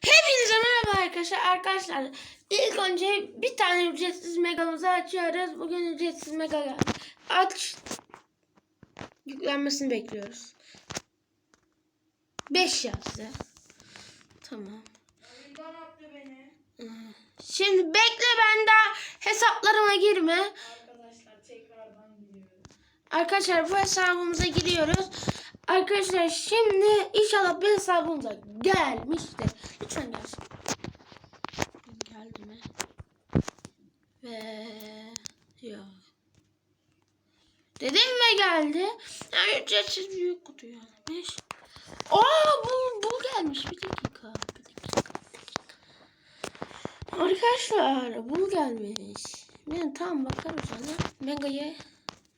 Hepinize merhaba arkadaşlar. Arkadaşlar ilk önce bir tane ücretsiz megamızı açıyoruz. Bugün ücretsiz mega geldi. Aç. Yüklenmesini bekliyoruz. 5 yazdı. Tamam. Şimdi bekle ben daha hesaplarıma girme. Arkadaşlar tekrardan gidiyorum. Arkadaşlar bu hesabımıza giriyoruz. Arkadaşlar şimdi inşallah bir hesabımıza gelmiştir. Lütfen gelsin. Geldi mi? Ve yok. Dedim ve geldi. Yani ücretsiz büyük kutu gelmiş. Aa bu, bu gelmiş. Bir dakika. Bir dakika. Arkadaşlar bu gelmiş. Ben tam bakarız ona. Mega'ya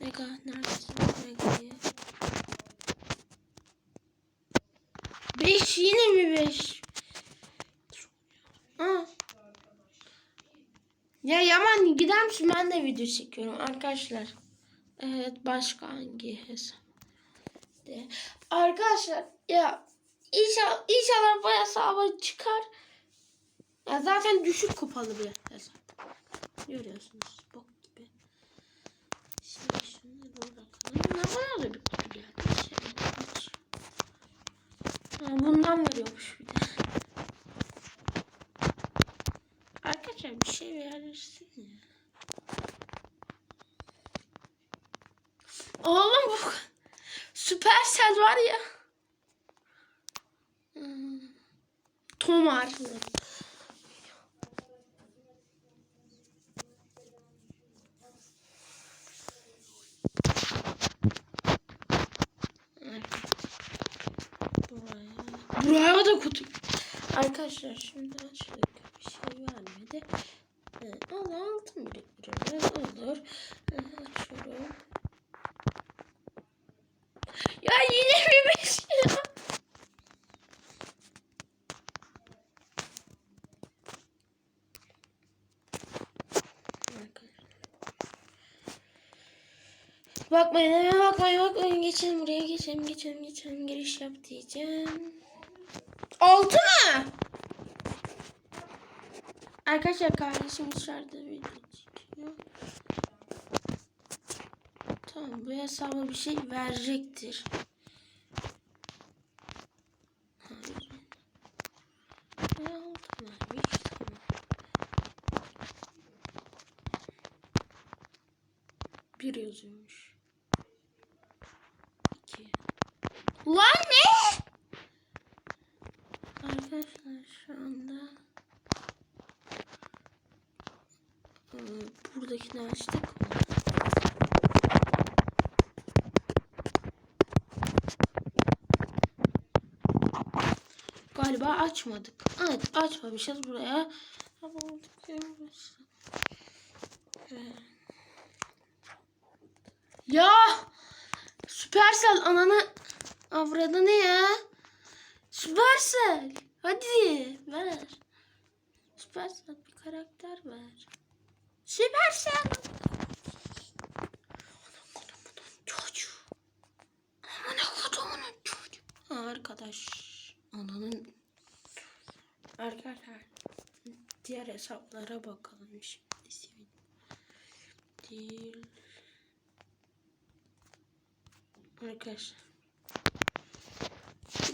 Mega neredesin? Mega'yı. 5 yine mi 5? Aa. Ya Yaman gider misin? Ben de video çekiyorum arkadaşlar. Evet başka hangi hesap? De. Arkadaşlar ya inşallah, inşallah bu hesaba çıkar. Ya zaten düşük kupalı bir hesap. Görüyorsunuz bok gibi. Şimdi şunları bırakalım. Ne da bir kutu geldi. Şey, aç. Bundan veriyormuş bir de. Arkadaşlar bir şey verirsin ya. Oğlum bu Supercell var ya. Hmm. Tomar. Buraya. Buraya da kutu. Arkadaşlar şimdi açtık. Bir şey vermedi. Evet, al altın biriktiriyoruz. Olur. Evet, açıyorum. Ya yine bir beş. Bakmayın bakmayın bakmayın geçelim buraya geçelim geçelim geçelim giriş yap diyeceğim. Altı mı? Arkadaşlar kardeşim dışarıda video çekiyor. Tamam bu hesaba bir şey verecektir. Bir yazıyormuş. İki. Lan ne? Arkadaşlar şu anda e, buradakini açtık? Galiba açmadık. Evet açmamışız buraya. Evet. Ya Süpersel ananı avradını ya. Süpersel. Hadi ver. Süpersel bir karakter ver. Süpersel. Kodumunun çocuğu. Arkadaş. Ananın. Arkadaşlar. Diğer hesaplara bakalım şimdi. Değil. Arkadaşlar.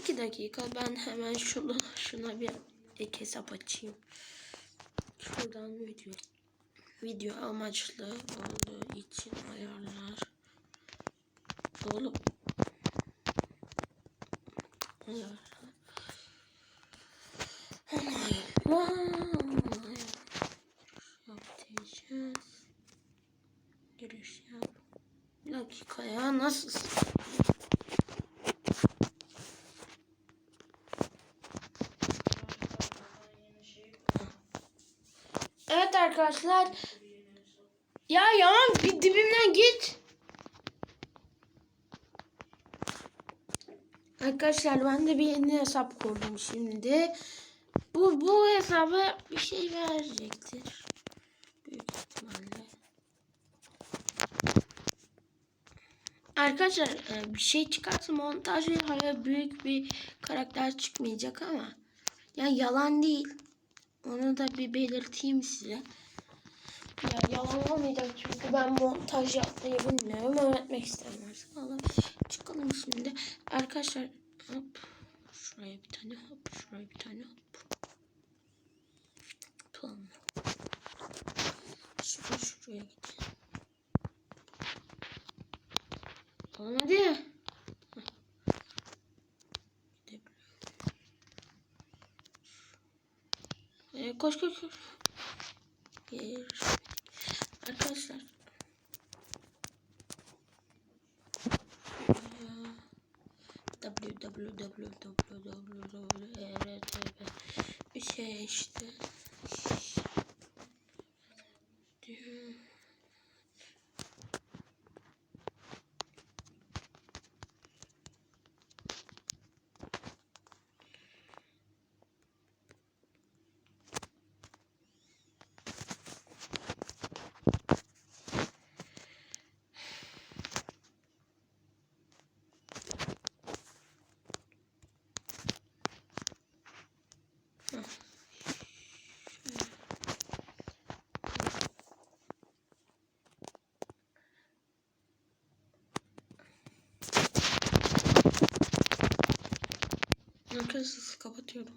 İki dakika ben hemen şunu şuna bir ek hesap açayım. Şuradan video video amaçlı olduğu için ayarlar. Oğlum. Ayarlar. Onayla. Yap diyeceğiz. Giriş yap. Bir dakika ya nasıl? Yeni şey Evet arkadaşlar. Ya Yaman bir dibimden git. Arkadaşlar ben de bir yeni hesap kurdum şimdi. Bu bu hesaba bir şey verecektir. Büyük ihtimalle. Arkadaşlar e, bir şey çıkarsa montajı hayal büyük bir karakter çıkmayacak ama Ya yalan değil. Onu da bir belirteyim size. Ya yalan olmayacak çünkü ben montaj yapmayı bilmiyorum. Öğretmek istemez. Allah çıkalım şimdi. Arkadaşlar hop. Şuraya bir tane hop. Şuraya bir tane hop. Tamam. Şuraya şuraya gidelim. Tamam hadi. Heh. Gidelim. Ee, koş koş koş. Bir. Arkadaşlar. www bir şey işte. Arkadaşlar kapatıyorum.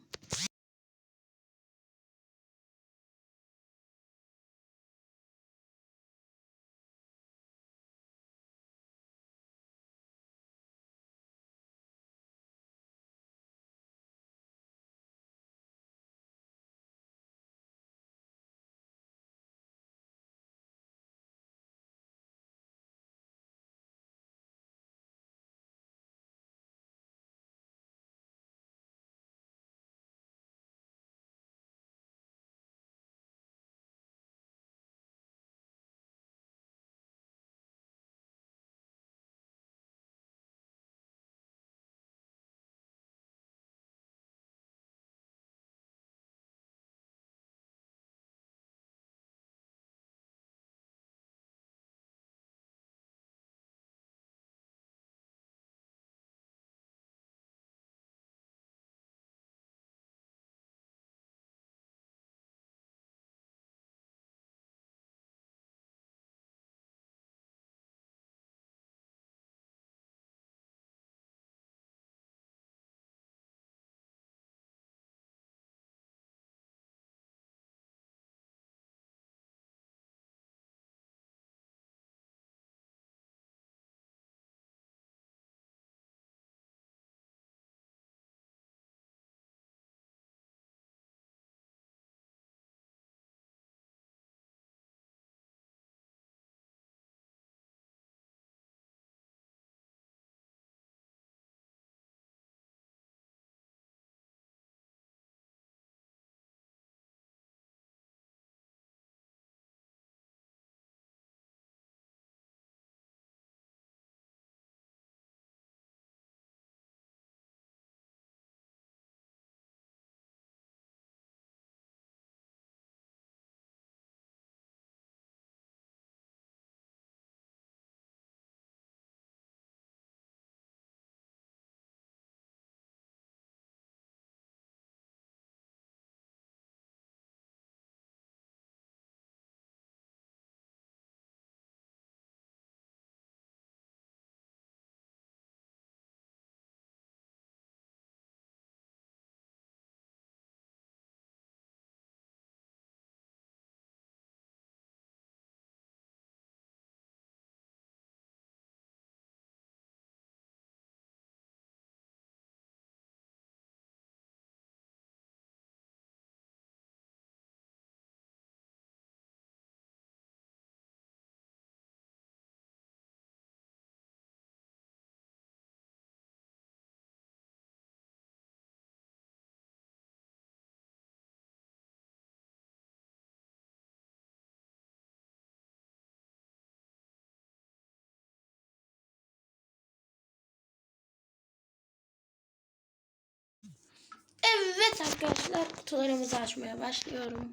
Evet arkadaşlar kutularımızı açmaya başlıyorum.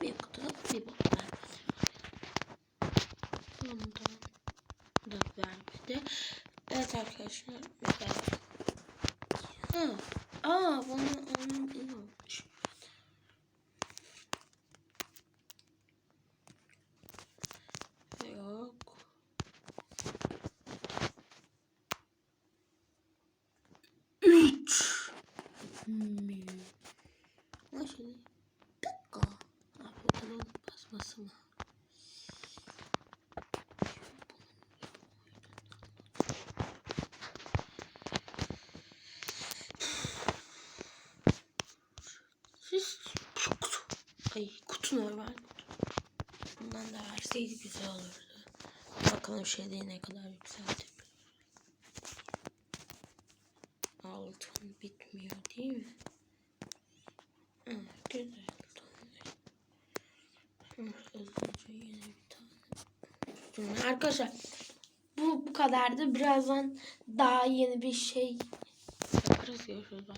Bir kutu bir kutu. Bundan da vermedi. Evet arkadaşlar. Aa, aa bunu Ay kutu normal. Bundan da verseydi güzel olurdu. Bakalım şeyde ne kadar yükseltebilir. Altın bitmiyor değil mi? Ha, güzel. Arkadaşlar bu bu kadardı. Birazdan daha yeni bir şey yaparız. Görüşürüz. Bye.